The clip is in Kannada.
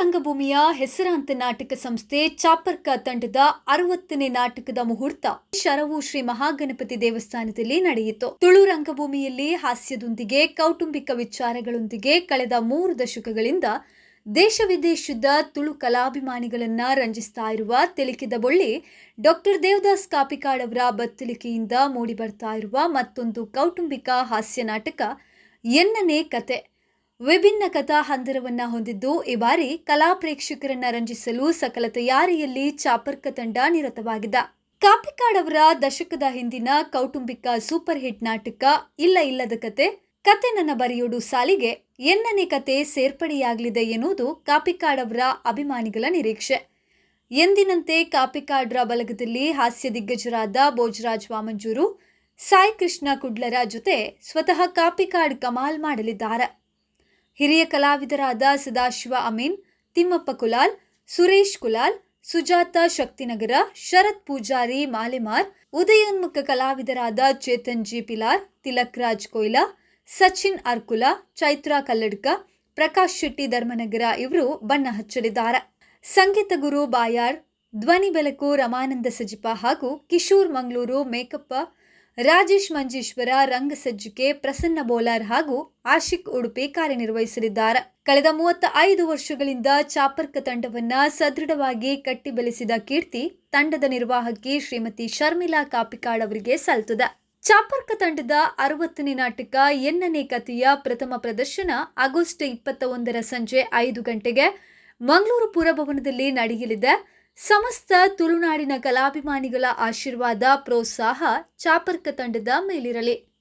ರಂಗಭೂಮಿಯ ಹೆಸರಾಂತ ನಾಟಕ ಸಂಸ್ಥೆ ಚಾಪರ್ಕ ತಂಡದ ಅರವತ್ತನೇ ನಾಟಕದ ಮುಹೂರ್ತ ಶರವು ಶ್ರೀ ಮಹಾಗಣಪತಿ ದೇವಸ್ಥಾನದಲ್ಲಿ ನಡೆಯಿತು. ತುಳು ರಂಗಭೂಮಿಯಲ್ಲಿ ಹಾಸ್ಯದೊಂದಿಗೆ, ಕೌಟುಂಬಿಕ ವಿಚಾರಗಳೊಂದಿಗೆ ಕಳೆದ ಮೂರು ದಶಕಗಳಿಂದ ದೇಶ ವಿದೇಶದ ತುಳು ಕಲಾಭಿಮಾನಿಗಳನ್ನ ರಂಜಿಸ್ತಾ ಇರುವ ತೆಲಿಕಿದ ಬೊಳ್ಳಿ ಡಾಕ್ಟರ್ ದೇವದಾಸ್ ಕಾಪಿಕಾಡ್ ಅವರ ಬತ್ತಲಿಕೆಯಿಂದ ಮೂಡಿಬರ್ತಾ ಇರುವ ಮತ್ತೊಂದು ಕೌಟುಂಬಿಕ ಹಾಸ್ಯ ನಾಟಕ ಎನ್ನನೇ ಕತೆ. ವಿಭಿನ್ನ ಕಥಾ ಹಂದರವನ್ನು ಹೊಂದಿದ್ದು ಈ ಬಾರಿ ಕಲಾ ಪ್ರೇಕ್ಷಕರನ್ನ ರಂಜಿಸಲು ಸಕಲ ತಯಾರಿಯಲ್ಲಿ ಚಾಪರ್ಕ ತಂಡ ನಿರತವಾಗಿದೆ. ಕಾಪಿಕಾಡ್ ಅವರ ದಶಕದ ಹಿಂದಿನ ಕೌಟುಂಬಿಕ ಸೂಪರ್ ಹಿಟ್ ನಾಟಕ ಇಲ್ಲ ಇಲ್ಲದ ಕತೆ ಕತೆ ನನ್ನ ಬರೆಯೋಡು ಸಾಲಿಗೆ ಎನ್ನನೇ ಕತೆ ಸೇರ್ಪಡೆಯಾಗಲಿದೆ ಎನ್ನುವುದು ಕಾಪಿಕಾಡ್ ಅವರ ಅಭಿಮಾನಿಗಳ ನಿರೀಕ್ಷೆ. ಎಂದಿನಂತೆ ಕಾಪಿಕಾಡ್ರ ಬಲಗದಲ್ಲಿ ಹಾಸ್ಯ ದಿಗ್ಗಜರಾದ ಭೋಜರಾಜ್ ವಾಮಂಜೂರು ಸಾಯಿ ಕೃಷ್ಣ ಕುಡ್ಲರ ಜೊತೆ ಸ್ವತಃ ಕಾಪಿಕಾಡ್ ಕಮಾಲ್ ಮಾಡಲಿದ್ದಾರೆ. ಹಿರಿಯ ಕಲಾವಿದರಾದ ಸದಾಶಿವ ಅಮೀನ್, ತಿಮ್ಮಪ್ಪ ಕುಲಾಲ್, ಸುರೇಶ್ ಕುಲಾಲ್, ಸುಜಾತ ಶಕ್ತಿನಗರ, ಶರತ್ ಪೂಜಾರಿ ಮಾಲೆಮಾರ್, ಉದಯೋನ್ಮುಖ ಕಲಾವಿದರಾದ ಚೇತನ್ ಜಿ ಪಿಲಾರ್, ತಿಲಕ್ ರಾಜ್ ಕೊಯ್ಲಾ, ಸಚಿನ್ ಅರ್ಕುಲ, ಚೈತ್ರಾ ಕಲ್ಲಡ್ಕ, ಪ್ರಕಾಶ್ ಶೆಟ್ಟಿ ಧರ್ಮನಗರ ಇವರು ಬಣ್ಣ ಹಚ್ಚಲಿದ್ದಾರೆ ಸಂಗೀತ ಗುರು ಬಾಯಾರ್ ಧ್ವನಿ ಬೆಳಕು ರಮಾನಂದ ಸಜಿಪ ಹಾಗೂ ಕಿಶೋರ್ ಮಂಗಳೂರು ಮೇಕಪ್ಪ ರಾಜೇಶ್ ಮಂಜೇಶ್ವರ ರಂಗಸಜ್ಜಿಕೆ ಪ್ರಸನ್ನ ಬೋಲಾರ್ ಹಾಗೂ ಆಶಿಕ್ ಉಡುಪಿ ಕಾರ್ಯನಿರ್ವಹಿಸಲಿದ್ದಾರೆ. ಕಳೆದ ಮೂವತ್ತ ಐದು ವರ್ಷಗಳಿಂದ ಚಾಪರ್ಕ ತಂಡವನ್ನ ಸದೃಢವಾಗಿ ಕಟ್ಟಿ ಬೆಳೆಸಿದ ಕೀರ್ತಿ ತಂಡದ ನಿರ್ವಾಹಕಿ ಶ್ರೀಮತಿ ಶರ್ಮಿಲಾ ಕಾಪಿಕಾಡ್ ಅವರಿಗೆ ಸಲ್ತದ ಚಾಪರ್ಕ ತಂಡದ ಅರವತ್ತನೇ ನಾಟಕ ಎನ್ನನೇ ಕಥೆಯ ಪ್ರಥಮ ಪ್ರದರ್ಶನ ಆಗಸ್ಟ್ ಇಪ್ಪತ್ತ ಒಂದರ ಸಂಜೆ ಐದು ಗಂಟೆಗೆ ಮಂಗಳೂರು ಪುರಭವನದಲ್ಲಿ ನಡೆಯಲಿದೆ. ಸಮಸ್ತ ತುಳುನಾಡಿನ ಕಲಾಭಿಮಾನಿಗಳ ಆಶೀರ್ವಾದ ಪ್ರೋತ್ಸಾಹ ಚಾಪರ್ಕ ತಂಡದ ಮೇಲಿರಲಿ.